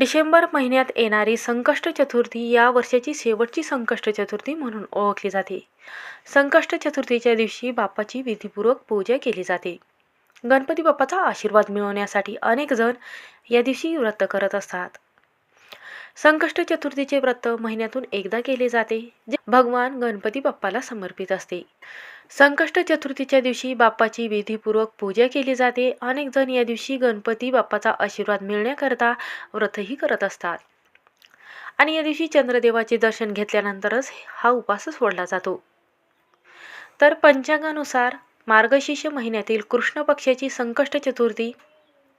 डिसेंबर महिन्यात येणारी संकष्ट चतुर्थी या वर्षाची शेवटची संकष्ट चतुर्थी म्हणून ओळखली जाते. संकष्ट चतुर्थीच्या दिवशी बाप्पाची विधीपूर्वक पूजा केली जाते. गणपती बाप्पाचा आशीर्वाद मिळवण्यासाठी अनेक जण या दिवशी व्रत करत असतात. संकष्ट चतुर्थीचे व्रत महिन्यातून एकदा केले जाते जे भगवान गणपती बाप्पाला समर्पित असते. संकष्ट चतुर्थीच्या दिवशी बाप्पाची विधीपूर्वक पूजा केली जाते. अनेक जण या दिवशी गणपती बाप्पाचा आशीर्वाद मिळण्याकरता व्रतही करत असतात. आणि या दिवशी चंद्रदेवाचे दर्शन घेतल्यानंतरच हा उपास सोडला जातो. तर पंचांगानुसार मार्गशीर्ष महिन्यातील कृष्ण पक्षाची संकष्ट चतुर्थी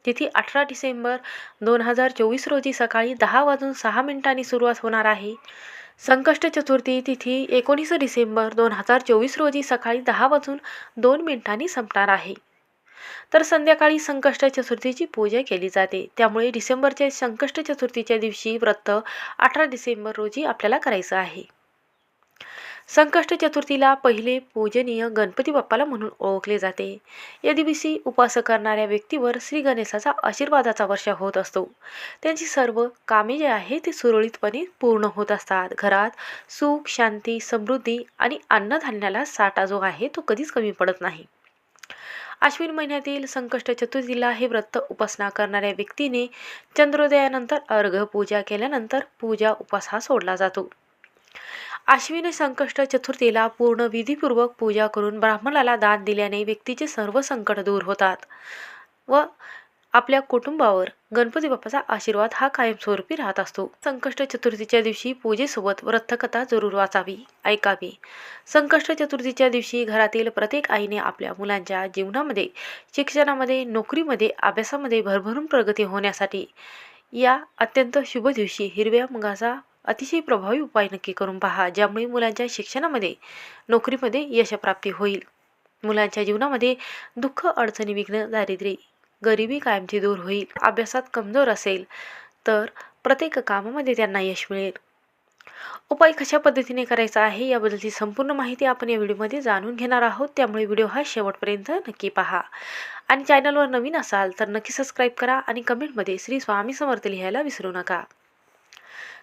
तिथी अठरा डिसेंबर दोन हजार चोवीस रोजी सकाळी दहा वाजून सहा मिनिटांनी सुरुवात होणार आहे. संकष्ट चतुर्थी तिथी एकोणीस डिसेंबर दोन हजार चोवीस रोजी सकाळी दहा वाजून दोन मिनिटांनी संपणार आहे. तर संध्याकाळी संकष्ट चतुर्थीची पूजा केली जाते. त्यामुळे डिसेंबरच्या संकष्ट चतुर्थीच्या दिवशी व्रत अठरा डिसेंबर रोजी आपल्याला करायचं आहे. संकष्ट चतुर्थीला पहिले पूजनीय गणपती बाप्पाला म्हणून ओळखले जाते. या दिवशी उपास करणाऱ्या व्यक्तीवर श्री गणेशाचा आशीर्वादाचा वर्षा होत असतो. त्यांची सर्व कामे जे आहे ते सुरळीतपणे पूर्ण होत असतात. घरात सुख शांती समृद्धी आणि अन्नधान्याला साठा जो आहे तो कधीच कमी पडत नाही. आश्विन महिन्यातील संकष्ट चतुर्थीला हे व्रत उपासना करणाऱ्या व्यक्तीने चंद्रोदयानंतर अर्घ पूजा केल्यानंतर पूजा उपास हा सोडला जातो. आश्विन संकष्ट चतुर्थीला पूर्ण विधीपूर्वक पूजा करून ब्राह्मणाला दान दिल्याने व्यक्तीचे सर्व संकट दूर होतात व आपल्या कुटुंबावर गणपती बाप्पाचा आशीर्वाद हा कायमस्वरूपी राहत असतो. संकष्ट चतुर्थीच्या दिवशी पूजेसोबत वृत्तकथा जरूर वाचावी ऐकावी. संकष्ट चतुर्थीच्या दिवशी घरातील प्रत्येक आईने आपल्या मुलांच्या जीवनामध्ये शिक्षणामध्ये नोकरीमध्ये अभ्यासामध्ये भरभरून प्रगती होण्यासाठी या अत्यंत शुभ दिवशी हिरव्या मुगाचा अतिशय प्रभावी उपाय नक्की करून पहा ज्यामुळे मुलांच्या शिक्षणामध्ये नोकरीमध्ये यशप्राप्ती होईल. मुलांच्या जीवनामध्ये दुःख अडचणी विघ्न दारिद्र्य गरिबी कायमची दूर होईल. अभ्यासात कमजोर असेल तर प्रत्येक कामामध्ये त्यांना यश मिळेल. उपाय कशा पद्धतीने करायचा आहे याबद्दलची संपूर्ण माहिती आपण या व्हिडिओमध्ये जाणून घेणार आहोत. त्यामुळे व्हिडिओ हा शेवटपर्यंत नक्की पहा. आणि चॅनलवर नवीन असाल तर नक्की सबस्क्राईब करा आणि कमेंटमध्ये श्री स्वामी समर्थ लिहायला विसरू नका.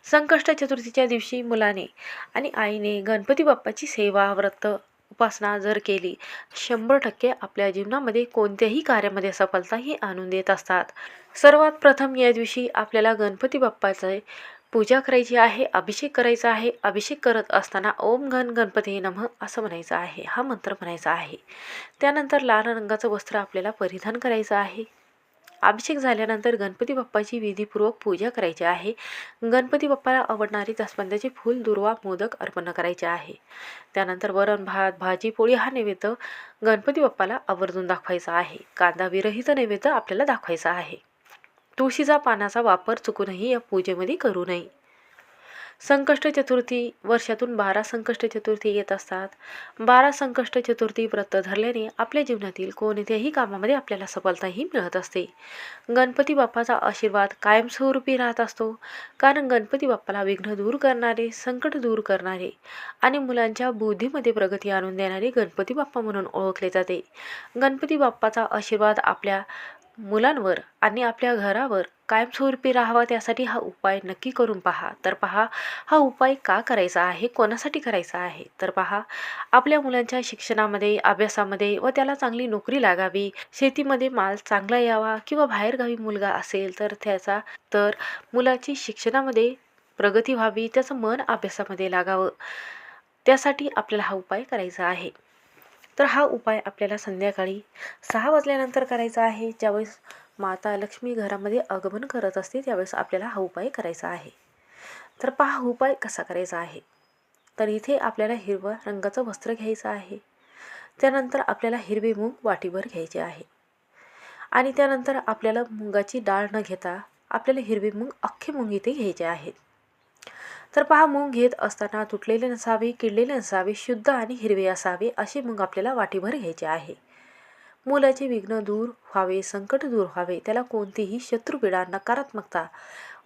संकष्ट चतुर्थीच्या दिवशी मुलाने आणि आईने गणपती बाप्पाची सेवा व्रत उपासना जर केली शंभर टक्के आपल्या जीवनामध्ये कोणत्याही कार्यामध्ये सफलता ही आणून देत असतात. सर्वात प्रथम या दिवशी आपल्याला गणपती बाप्पाचे पूजा करायची आहे अभिषेक करायचा आहे. अभिषेक करत असताना ओम घन गणपती नम असं म्हणायचं आहे हा मंत्र म्हणायचा आहे. त्यानंतर लाल रंगाचं वस्त्र आपल्याला परिधान करायचं आहे. अभिषेक झाल्यानंतर गणपती बाप्पाची विधीपूर्वक पूजा करायची आहे. गणपती बाप्पाला आवडणारी जास्वंदाचे फूल दुर्वा मोदक अर्पण करायचे आहे. त्यानंतर वरण भात भाजी पोळी हा नैवेद्य गणपती बाप्पाला आवर्जून दाखवायचा आहे. कांदा विरहित नैवेद्य आपल्याला दाखवायचा आहे. तुळशीचा पानाचा वापर चुकूनही या पूजेमध्ये करू नये. संकष्ट चतुर्थी वर्षातून बारा संकष्ट चतुर्थी येत असतात. बारा संकष्ट चतुर्थी व्रत धरल्याने आपल्या जीवनातील कोणत्याही कामामध्ये आपल्याला सफलताही मिळत असते. गणपती बाप्पाचा आशीर्वाद कायमस्वरूपी राहत असतो. कारण गणपती बाप्पाला विघ्न दूर करणारे संकट दूर करणारे आणि मुलांच्या बुद्धीमध्ये प्रगती आणून देणारे गणपती बाप्पा म्हणून ओळखले जाते. गणपती बाप्पाचा आशीर्वाद आपल्या मुलांवर आणि आपल्या घरावर कायमस्वरूपी राहावा त्यासाठी हा उपाय नक्की करून पहा. तर पहा हा उपाय का करायचा आहे? कोणासाठी करायचा आहे? तर पहा आपल्या मुलांच्या शिक्षणामध्ये अभ्यासामध्ये व त्याला चांगली नोकरी लागावी शेतीमध्ये माल चांगला यावा किंवा बाहेरगावी मुलगा असेल तर त्याचा तर मुलाची शिक्षणामध्ये प्रगती व्हावी त्याचं मन अभ्यासामध्ये लागावं. त्यासाठी आपल्याला हा उपाय करायचा आहे. तर हा उपाय आपल्याला संध्याकाळी सहा वाजल्यानंतर करायचा आहे. ज्यावेळेस माता लक्ष्मी घरामध्ये आगमन करत असते त्यावेळेस आपल्याला हा उपाय करायचा आहे. तर पहा हा उपाय कसा करायचा आहे. तर इथे आपल्याला हिरव्या रंगाचं वस्त्र घ्यायचं आहे. त्यानंतर आपल्याला हिरवे मूग वाटीभर घ्यायचे आहे. आणि त्यानंतर आपल्याला मुगाची डाळ न घेता आपल्याला हिरवे मूग अख्खे मूग इथे घ्यायचे आहेत. तर पहा मूग घेत असताना तुटलेले नसावे किडलेले नसावे शुद्ध आणि हिरवे असावे असे मूग आपल्याला वाटीभर घ्यायचे आहे. मुलाचे विघ्न दूर व्हावे संकट दूर व्हावे त्याला कोणतीही शत्रुपीडा नकारात्मकता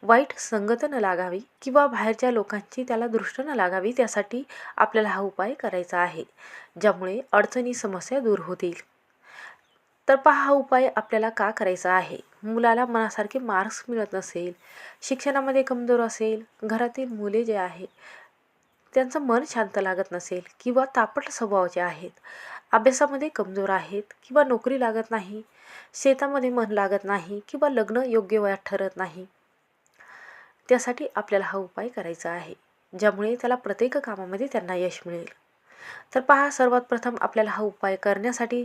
वाईट संगत न लागावी किंवा बाहेरच्या लोकांची त्याला दृष्ट न लागावी त्यासाठी आपल्याला हा उपाय करायचा आहे ज्यामुळे अडचणी समस्या दूर होतील. तर पहा हा उपाय आपल्याला का करायचा आहे. मुलाला मनासारखे मार्क्स मिळत नसेल शिक्षणामध्ये कमजोर असेल घरातील मुले जे आहे त्यांचं मन शांत लागत नसेल किंवा तापट स्वभावाचे आहेत अभ्यासामध्ये कमजोर आहेत किंवा नोकरी लागत नाही शेतामध्ये मन लागत नाही किंवा लग्न योग्य वयात ठरत नाही त्यासाठी आपल्याला हा उपाय करायचा आहे ज्यामुळे त्याला प्रत्येक कामामध्ये त्यांना यश मिळेल. तर पहा सर्वात प्रथम आपल्याला हा उपाय करण्यासाठी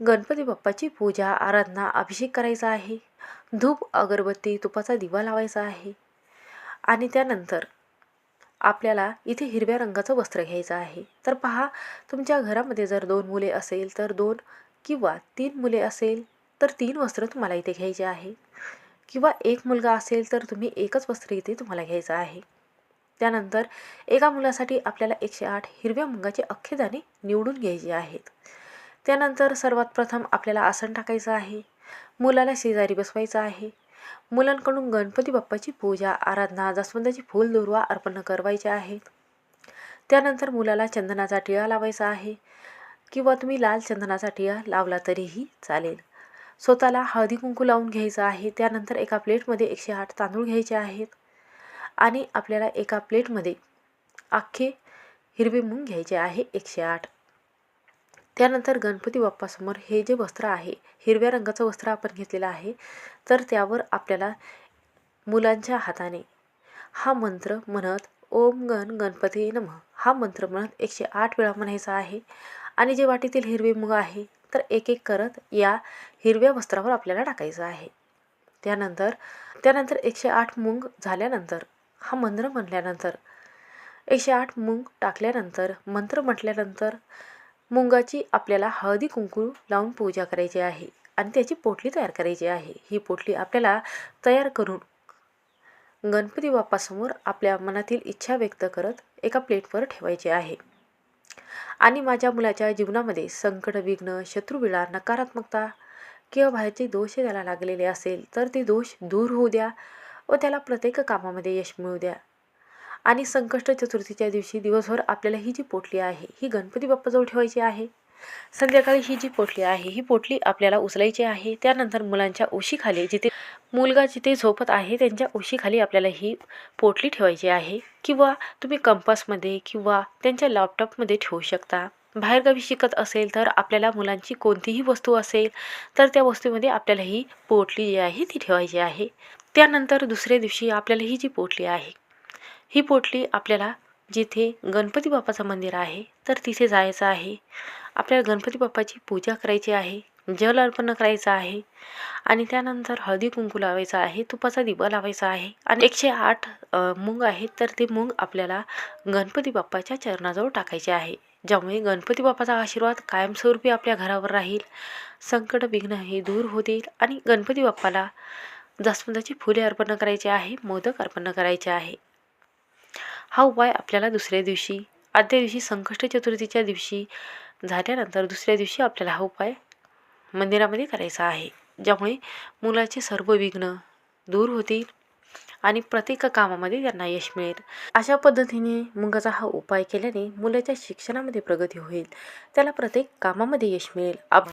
गणपती बाप्पाची पूजा आराधना अभिषेक करायचा आहे. धूप अगरबत्ती तुपाचा दिवा लावायचा आहे. आणि त्यानंतर आपल्याला इथे हिरव्या रंगाचं वस्त्र घ्यायचं आहे. तर पहा तुमच्या घरामध्ये जर दोन मुले असेल तर दोन किंवा तीन मुले असेल तर तीन वस्त्र तुम्हाला इथे घ्यायचे आहे. किंवा एक मुलगा असेल तर तुम्ही एकच वस्त्र इथे तुम्हाला घ्यायचं आहे. त्यानंतर एका मुलासाठी आपल्याला एकशे आठ हिरव्या मुंगाचे अख्खे दाणे निवडून घ्यायचे आहेत. त्यानंतर सर्वात प्रथम आपल्याला आसन टाकायचं आहे. मुलाला शेजारी बसवायचं आहे. मुलांकडून गणपती बाप्पाची पूजा आराधना जास्वंदाची फूल दुर्वा अर्पण करवायचे आहेत त्यानंतर मुलाला चंदनाचा टिळा लावायचा आहे. किंवा तुम्ही लाल चंदनाचा टिळा लावला तरीही चालेल. स्वतःला हळदी कुंकू लावून घ्यायचं आहे. त्यानंतर एका प्लेटमध्ये एकशे आठ तांदूळ घ्यायचे आहेत. आणि आपल्याला एका प्लेटमध्ये अख्खे हिरवे मूग घ्यायचे आहे एकशे आठ. त्यानंतर गणपती बाप्पासमोर हे जे वस्त्र आहे हिरव्या रंगाचं वस्त्र आपण घेतलेलं आहे तर त्यावर आपल्याला मुलांच्या हाताने हा मंत्र म्हणत ओम गण गणपती नम. हा मंत्र म्हणत एकशे आठ वेळा म्हणायचा आहे. आणि जे वाटीतील हिरवे मुग आहे तर एक एक करत या हिरव्या वस्त्रावर आपल्याला टाकायचं आहे. त्यानंतर त्यानंतर एकशे आठ मूग झाल्यानंतर हा मंत्र म्हटल्यानंतर एकशे आठ मूंग टाकल्यानंतर मंत्र म्हटल्यानंतर मुंगाची आपल्याला हळदी कुंकू लावून पूजा करायची आहे आणि त्याची पोटली तयार करायची आहे. ही पोटली आपल्याला तयार करून गणपती बाप्पासमोर आपल्या मनातील इच्छा व्यक्त करत एका प्लेटवर ठेवायची आहे. आणि माझ्या मुलाच्या जीवनामध्ये संकट विघ्न शत्रुविळा नकारात्मकता किंवा बाहेरचे दोष त्याला लागलेले असेल तर ते दोष दूर होऊ द्या व त्याला प्रत्येक कामामध्ये यश मिळू द्या. आणि संकष्ट चतुर्थीच्या दिवशी दिवसभर आपल्याला ही जी पोटली आहे ही गणपती बाप्पाजवळ ठेवायची आहे. संध्याकाळी ही जी पोटली आहे ही पोटली आपल्याला उचलायची आहे. त्यानंतर मुलांच्या उशीखाली जिथे मुलगा जिथे झोपत आहे त्यांच्या उशीखाली आपल्याला ही पोटली ठेवायची आहे. किंवा तुम्ही कंपासमध्ये किंवा त्यांच्या लॅपटॉपमध्ये ठेवू शकता. बाहेरगावी शिकत असेल तर आपल्याला मुलांची कोणतीही वस्तू असेल तर त्या वस्तूमध्ये आपल्याला ही पोटली जी आहे ती ठेवायची आहे. त्यानंतर दुसऱ्या दिवशी आपल्याला ही जी पोटली आहे ही पोटली आपल्याला जिथे गणपती बाप्पाचं मंदिर आहे तर तिथे जायचं आहे. आपल्याला गणपती बाप्पाची पूजा करायची आहे जल अर्पण करायचं आहे आणि त्यानंतर हळदी कुंकू लावायचा आहे तुपाचा दिवा लावायचा आहे आणि एकशे आठ मूग आहेत तर ते मूग आपल्याला गणपती बाप्पाच्या चरणाजवळ टाकायचे आहे. ज्यामुळे गणपती बाप्पाचा आशीर्वाद कायमस्वरूपी आपल्या घरावर राहील संकट विघ्न हे दूर होतील आणि गणपती बाप्पाला जास्वंदाची फुले अर्पण करायची आहे मोदक अर्पण करायचे आहे. हा उपाय आपल्याला दुसऱ्या दिवशी आदल्या दिवशी संकष्ट चतुर्थीच्या दिवशी झाल्यानंतर दुसऱ्या दिवशी आपल्याला हा उपाय मंदिरामध्ये करायचा आहे. ज्यामुळे मुलाचे सर्व विघ्न दूर होतील आणि प्रत्येक कामामध्ये त्यांना यश मिळेल. अशा पद्धतीने मुंगाचा हा उपाय केल्याने मुलाच्या शिक्षणामध्ये प्रगती होईल. त्याला प्रत्येक कामामध्ये यश मिळेल. आप